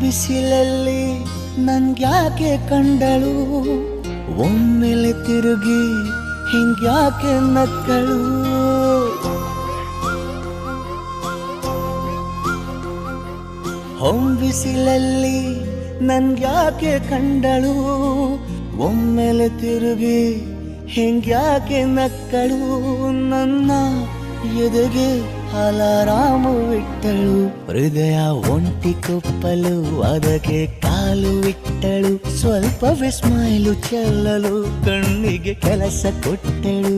ಬಿಸಿಲಲ್ಲಿ ನನ್ಗ್ಯಾಕೆ ಕಂಡಳು? ಒಮ್ಮೆಲೆ ತಿರುಗಿ ಹಿಂಗ್ಯಾಕೆ ನಕ್ಕಳು? ಹೊಂಬಿಸಿಲಲ್ಲಿ ನನ್ಗ್ಯಾಕೆ ಕಂಡಳು? ಒಮ್ಮೆಲೆ ತಿರುಗಿ ಹಿಂಗ್ಯಾಕೆ ನಕ್ಕಳು? ನನ್ನ ಎದೆಗೆ ಅಲಾರಾಮು ಇಟ್ಟಳು ಹೃದಯ ಒಂಟಿ ಕೊಪ್ಪಲು ಅದಕ್ಕೆ ಕಾಲು ಇಟ್ಟಳು ಸ್ವಲ್ಪ ವಿಸ್ಮೈಲು ಚೆಲ್ಲಲು ಕಣ್ಣಿಗೆ ಕೆಲಸ ಕೊಟ್ಟಳು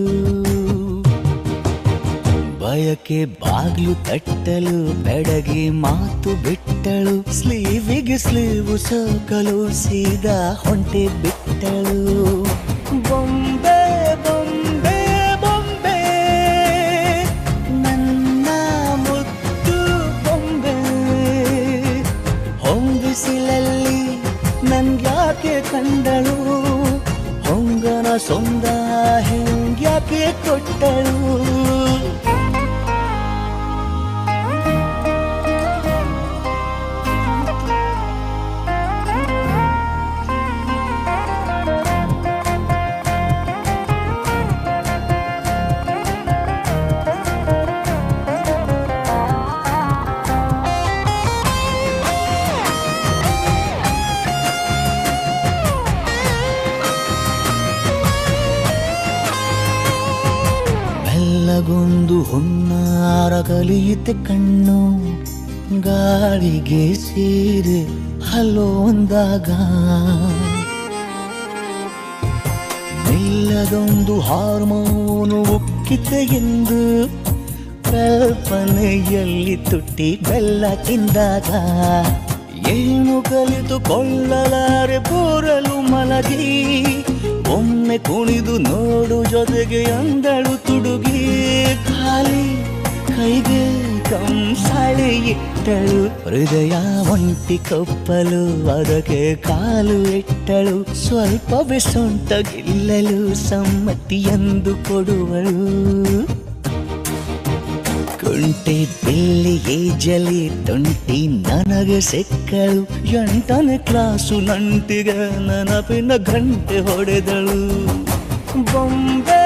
ಬಯಕೆ ಬಾಗ್ಲು ತಟ್ಟಲು ಬೆಡಗಿ ಮಾತು ಬಿಟ್ಟಳು ಸ್ಲೀವಿಗೆ ಸ್ಲೀವು ಸೋಕಲು ಸೀದಾ ಹೊಂಟೆ ಬಿಟ್ಟಳು ಬೊಂಬೆ ಬೊಂಬೆ ನನ್ಗ್ಯಾಕೆ ಕಂಡಳು? ಹೊಂಗನ ಸೊಂದ ಹೆಂಗ್ಯಾಕೆ ಕೊಟ್ಟಳು? ಮೆಲ್ಲಗೊಂದು ಹೊನ್ನಾರ ಕಲಿಯುತ್ತೆ ಕಣ್ಣು. ಗಾಳಿಗೆ ಸೀರೆ ಹಲೋ ಅಂದಾಗ. ಮೆಲ್ಲದೊಂದು ಹಾರ್ಮೋನು ಉಕ್ಕಿತೆ ಎಂದು ಕಲ್ಪನೆಯಲ್ಲಿ ತುಟ್ಟಿ ಬೆಲ್ಲ ತಿಂದಾಗ. ಏನು ಕಲಿತುಕೊಳ್ಳಲಾರೆ ಬೋರಲು ಮಲಗಿ. ಒಮ್ಮೆ ಕುಣಿದು ನೋಡು ಜೊತೆಗೆ ಅಂದಳು ತುಡುಗಿ. ಖಾಲಿ ಕೈಗೆ ಕಂಸಾಳೆ ಇಟ್ಟಳು. ಹೃದಯ ಒಂಟಿ ಕಪ್ಪಲು, ಅದಕ್ಕೆ ಕಾಲು ಇಟ್ಟಳು ಸ್ವಲ್ಪವೇ ಸೊಂಟ ಗೆಲ್ಲಲು ಸಮ್ಮತಿಯೆಂದು ಕೊಡುವಳು. ಒಂಟೆ ಬಿಲ್ಲಿಗೆ ಜಲಿ ತೊಂಟಿ ನನಗೆ ಸೆಕ್ಕಳು. ಎಂಟನೇ ಕ್ಲಾಸು ನಂಟಿಗ ನನಪಿನ ಗಂಟೆ ಹೊಡೆದಳು. ಬೊಂಬೆ